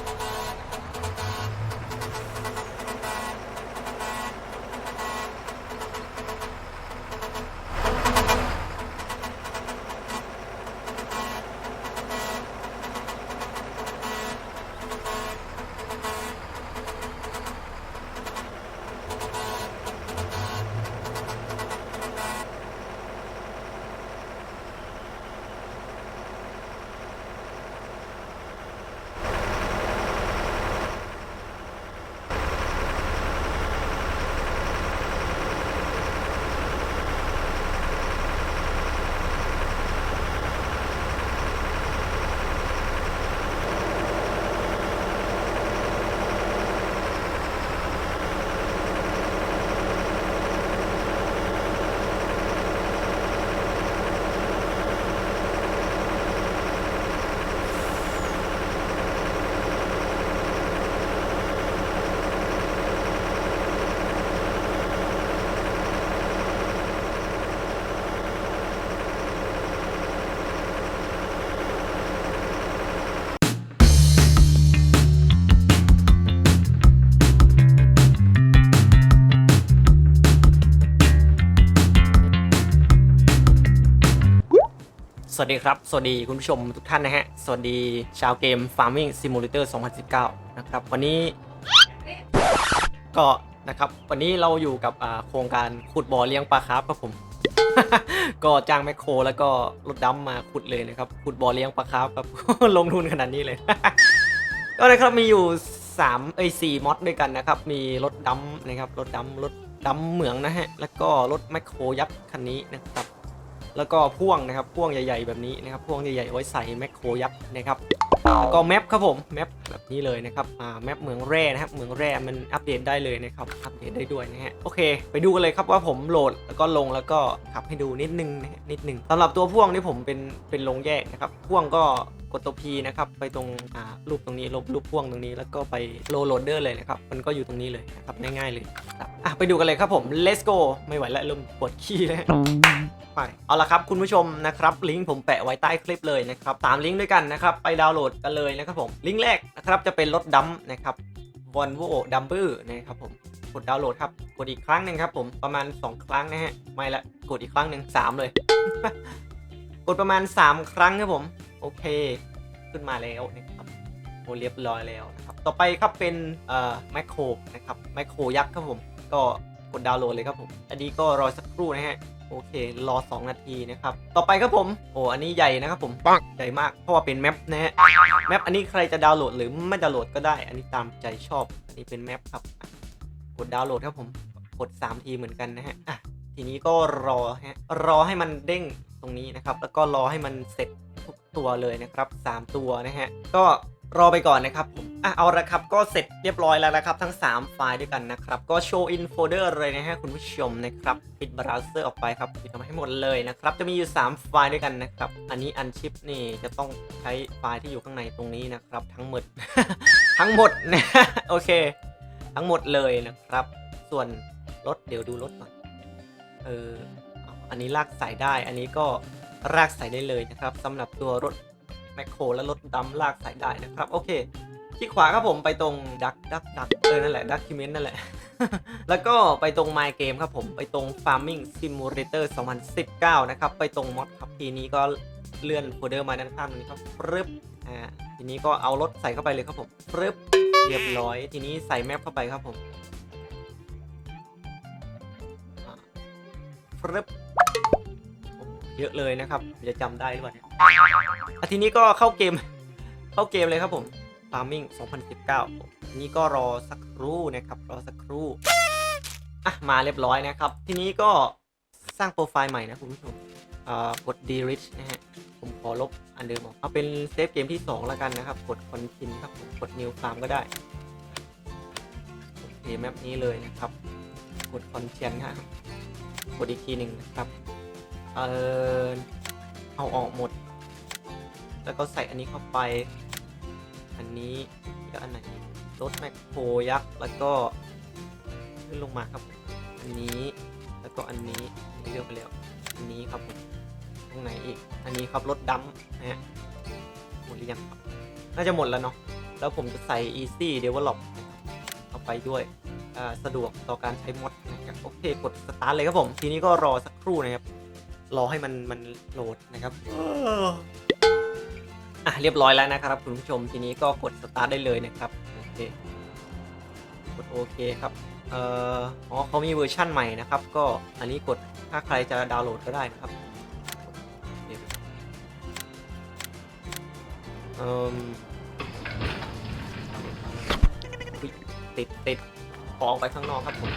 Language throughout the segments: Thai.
あ! สวัสดีครับ สวัสดีคุณผู้ชมทุกท่านนะฮะ สวัสดีชาวเกม Farming Simulator 2019 นะครับ วันนี้ก็นะครับ วันนี้เราอยู่กับโครงการขุดบ่อเลี้ยงปลาคร์ฟครับผม ก็จ้างแมคโคร แล้วก็รถดำมาขุดเลยนะครับ ขุดบ่อเลี้ยงปลาคร์ฟครับ ลงทุนขนาดนี้เลย ก็นะครับมีอยู่ 3 เอ้ย4มอดด้วยกันนะครับ มีรถดำนะครับ รถดำรถดำเหมืองนะฮะ แล้วก็รถแมคโครยักษ์คันนี้นะครับ แล้วก็พ่วงนะครับพ่วงใหญ่ๆแบบนี้นะครับพ่วงใหญ่ๆไว้ใส่แมคโครยักษ์นะครับแล้วก็แมปครับผมแมปแบบนี้เลยนะครับอ่าแมปเหมืองแร่นะครับเหมืองแร่มันอัปเดตได้เลยนะครับอัปเดตได้ด้วยนะฮะโอเค ไปดูกันเลยครับว่าผมโหลดแล้วก็ลงแล้วก็ขับให้ดูนิดนึงนะนิดนึงสำหรับตัวพ่วงนี่ผมเป็นเป็นลงแยกนะครับพ่วงก็ กดตัว P นะครับ ไปตรงรูปตรงนี้ลบรูปพ่วงตรงนี้ แล้วก็ไปโหลดโหลดเดอร์เลยนะครับ มันก็อยู่ตรงนี้เลยนะครับง่ายๆเลยครับอะไปดูกันเลยครับผม let's go ไม่ไหวแล้วเริ่มปวดขี้แล้วไปเอาละครับคุณผู้ชมนะครับลิงก์ผมแปะไว้ใต้คลิปเลยนะครับตามลิงก์ด้วยกันนะครับไปดาวน์โหลดกันเลยนะครับผมลิงก์แรกนะครับจะเป็นรถดัมนะครับ Volvo Dumper นะครับผมกดดาวน์โหลดครับกดอีกครั้งหนึ่งครับผมประมาณ 2 ครั้งนะฮะไม่ละกดอีกครั้งหนึ่งสามเลย กดประมาณ 3 ครั้งครับผม โอเค ขึ้นมาแล้วนะครับโอเรียบร้อยแล้วนะครับ ต่อไปครับเป็นเอ่อแมคโครนะครับแมคโครยักษ์ครับผม ก็กดดาวน์โหลดเลยครับผม อันนี้ก็รอสักครู่นะฮะ โอเค รอ 2 นาทีนะครับ ต่อไปครับผม โอ้ อันนี้ใหญ่นะครับผมปังใหญ่มาก เพราะว่าเป็นแมปนะฮะ แมปอันนี้ใครจะดาวน์โหลดหรือไม่ดาวน์โหลดก็ได้ อันนี้ตามใจชอบ อันนี้เป็นแมปครับ กดดาวน์โหลดครับผม กด 3 ทีเหมือนกันนะฮะ อะ ทีนี้ก็รอฮะ รอให้มันเด้ง ตรงนี้นะครับ แล้วก็รอให้มันเสร็จทุกตัวเลยนะครับ 3 ตัวนะฮะก็รอไปก่อนนะครับผมอะเอาละครับก็เสร็จเรียบร้อยแล้วนะครับ ทั้ง 3 ไฟล์ด้วยกันนะครับ ก็โชว์ in folder เลยนะฮะคุณผู้ชมนะครับ ปิดเบราว์เซอร์ออกไปครับปิดออกมาให้หมดเลยนะครับ จะมีอยู่ 3 ไฟล์ด้วยกันนะครับ อันนี้อันชิปนี่จะต้องใช้ไฟล์ที่อยู่ข้างในตรงนี้นะครับ ทั้งหมด ทั้งหมดนะโอเค ทั้งหมดเลยนะครับ ส่วนรถเดี๋ยวดูรถก่อนเออ อันนี้ลากสายได้ อันนี้ก็ลากสายได้เลยนะครับสำหรับตัวรถแมคโครและรถดำลากสายได้นะครับ โอเคที่ขวาครับผมไปตรงดักดักดักเออนั่นแหละดักคิเมนนั่นแหละ แล้วก็ไปตรง My Game ครับผมไปตรง Farming Simulator 2019 นะครับ ไปตรงมอดครับทีนี้ก็เลื่อนโฟลเดอร์มาด้านข้างตรงนี้ครับปึ๊บอ่าทีนี้ก็เอารถใส่เข้าไปเลยครับผมปึ๊บเรียบร้อย ทีนี้ใส่แมปเข้าไปครับผมปึ๊บ เยอะเลยนะครับจะจำได้หรือเปล่าเนี่ยอะทีนี้ก็เข้าเกม เข้าเกมเลยครับผม Farming 2019ทีนี้ก็รอสักครู่นะครับ รอสักครู่ อะ มาเรียบร้อยนะครับ ทีนี้ก็สร้างโปรไฟล์ใหม่นะคุณผู้ชมกด delete นะฮะ ผมขอลบอันเดิมออก เอาเป็นเซฟเกมที่ 2 แล้วกันนะครับ กด continue ครับผมกด new farm ก็ได้โอเคแมปนี้เลยนะครับ กด consent ครับกดอีกทีหนึ่งนะครับ เออเอาออกหมด แล้วก็ใส่อันนี้เข้าไป อันนี้ก็อันไหนรถแมคโครยักษ์แล้วก็ขึ้นลงมาครับ อันนี้แล้วก็อันนี้เลือกไปแล้วอันนี้ครับผมตรงไหนอีก อันนี้ครับรถดำนะฮะหมดหรือยังครับน่าจะหมดแล้วเนาะแล้วผมจะใส่ easy develop เข้าไปด้วยอ่าสะดวกต่อการใช้มดนะครับโอเคกดสตาร์ทเลยครับผม ทีนี้ก็รอสักครู่นะครับ รอให้มันมันโหลดนะครับอะเรียบร้อยแล้วนะครับ คุณผู้ชมทีนี้ก็กดสตาร์ทได้เลยนะครับโอเคกดโอเคครับเอ่ออ๋อเขามีเวอร์ชั่นใหม่นะครับ ก็อันนี้กดถ้าใครจะดาวน์โหลดก็ได้นะครับโอเคเอ่มอุ๊ยติดติดขอออกไปข้างนอกครับผม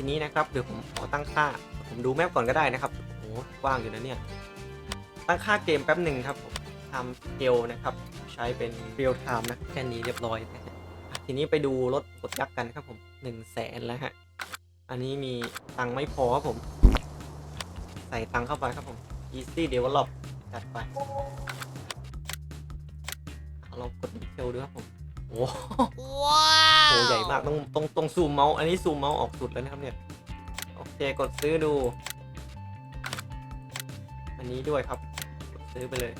ทีนี้นะครับเดี๋ยวผมขอตั้งค่า ผมดูแมปก่อนก็ได้นะครับโอ้โหกว้างอยู่นะเนี่ย ตั้งค่าเกมแป๊บหนึ่งครับผมทำเกลนะครับ ใช้เป็นเรียลไทม์นะแค่นี้เรียบร้อยนะฮะทีนี้ไปดูรถกดยักษ์กันครับผม1นึ่งแสนแล้วฮะ อันนี้มีตังไม่พอครับผม ใส่ตังเข้าไปครับผม easy develop จัดไปอะลองกดดีเทลดูครับผม โอ้โหโหใหญ่มากต้องต้องต้องซูมเมาส์อันนี้ซูมเมาส์ออกสุดแล้วนะครับเนี่ยโอเคกดซื้อดู อันนี้ด้วยครับกดซื้อไปเลย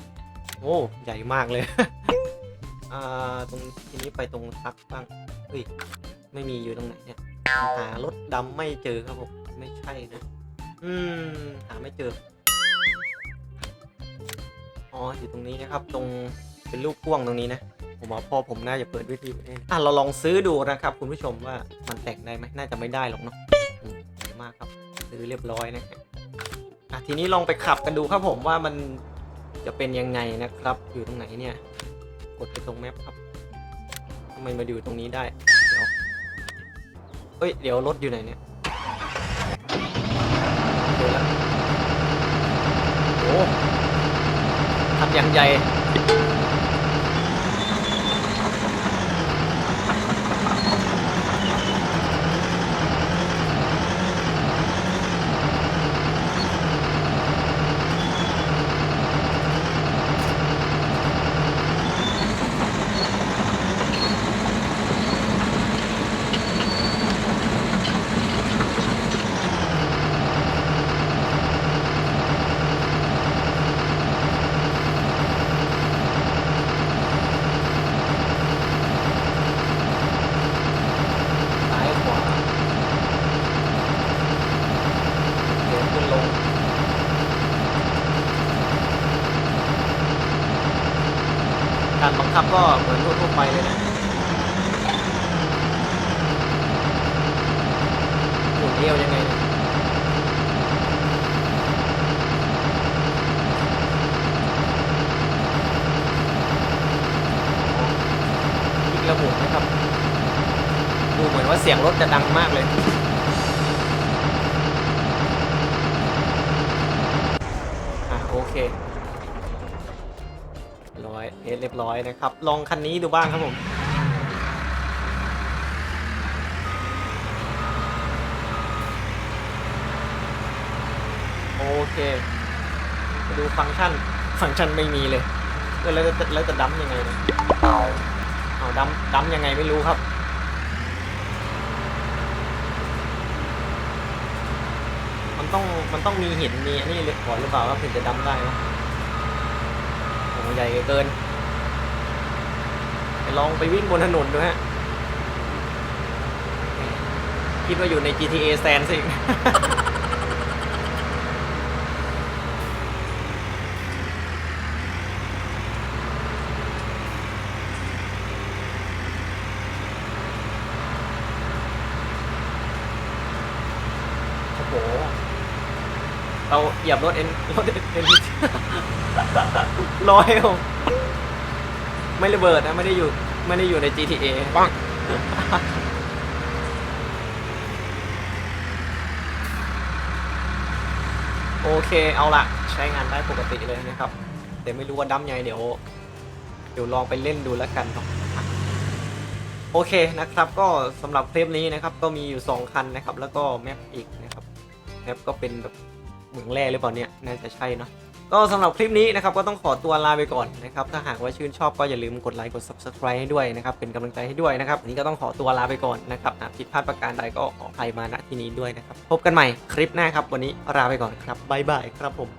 โอ้ใหญ่มากเลยอ่าตรงทีนี้ไปตรงซักบ้างเฮ้ยไม่มีอยู่ตรงไหนเนี่ยหารถดำไม่เจอครับผมไม่ใช่นะอืมหาไม่เจออ๋ออยู่ตรงนี้นะครับ ตรงเป็นลูกพ่วงตรงนี้นะ ผมว่าพ่อผมน่าจะเปิดวิธีเองอะเราลองซื้อดูนะครับ คุณผู้ชมว่ามันแต่งได้ไหมน่าจะไม่ได้หรอกเนาะอืมดีมากครับซื้อเรียบร้อยนะฮะอะทีนี้ลองไปขับกันดูครับผมว่ามันจะเป็นยังไงนะครับ อยู่ตรงไหนเนี่ย กดไปตรงแมปครับทำไมมาอยู่ตรงนี้ได้ เดี๋ยวเอ้ยเดี๋ยวรถอยู่ไหนเนี่ยเจอแล้วโอ้ทำอย่างใหญ่ ซ้ายขวาเดินขึ้นลง ครับก็เหมือนทั่วไปเลยนะหมุนเอวยังไงเนี่ยอีกระหมุนนะครับ ดูเหมือนว่าเสียงรถจะดังมากเลย สเรียบร้อยนะครับ ลองคันนี้ดูบ้างครับผมโอเคมาดูฟังก์ชัน ฟังก์ชันไม่มีเลยแล้วจะแล้วจะดัมยังไงเนี่ยเอาดัมดัมยังไงไม่รู้ครับมันต้องมันต้องมีหินมีอันนี้เลยก่อนหรือเปล่าว่าถึงจะดำได้วะโอ้ใหญ่เกิน ลองไปวิ่งบนถนนดูฮะ คิดว่าอยู่ใน GTA San สิโอ้โหเราเหยียบรถเอ็นรถเอ็นลอยผม ไม่ระเบิดนะไม่ได้อยู่ไม่ได้อยู่ใน GTA ปังโอเคเอาละใช้งานได้ปกติเลยนะครับแต่ไม่รู้ว่าดั้มยังไงเดี๋ยวเดี๋ยวลองไปเล่นดูแล้วกันเนาะอะโอเคนะครับก็สำหรับคลิปนี้นะครับก็มีอยู่ 2 คันนะครับ แล้วก็แมปอีกนะครับแมปก็เป็นแบบเหมืองแร่หรือเปล่าเนี่ยน่าจะใช่เนาะ ก็สำหรับคลิปนี้นะครับก็ต้องขอตัวลาไปก่อนนะครับถ้าหากว่าชื่นชอบก็อย่าลืมกดไลค์กด subscribe ให้ด้วยนะครับเป็นกำลังใจให้ด้วยนะครับวันนี้ก็ต้องขอตัวลาไปก่อนนะครับหากผิดพลาดประการใดก็ขออภัยมาณที่นี้ด้วยนะครับพบกันใหม่คลิปหน้าครับวันนี้ลาไปก่อนครับบ๊ายบายครับผม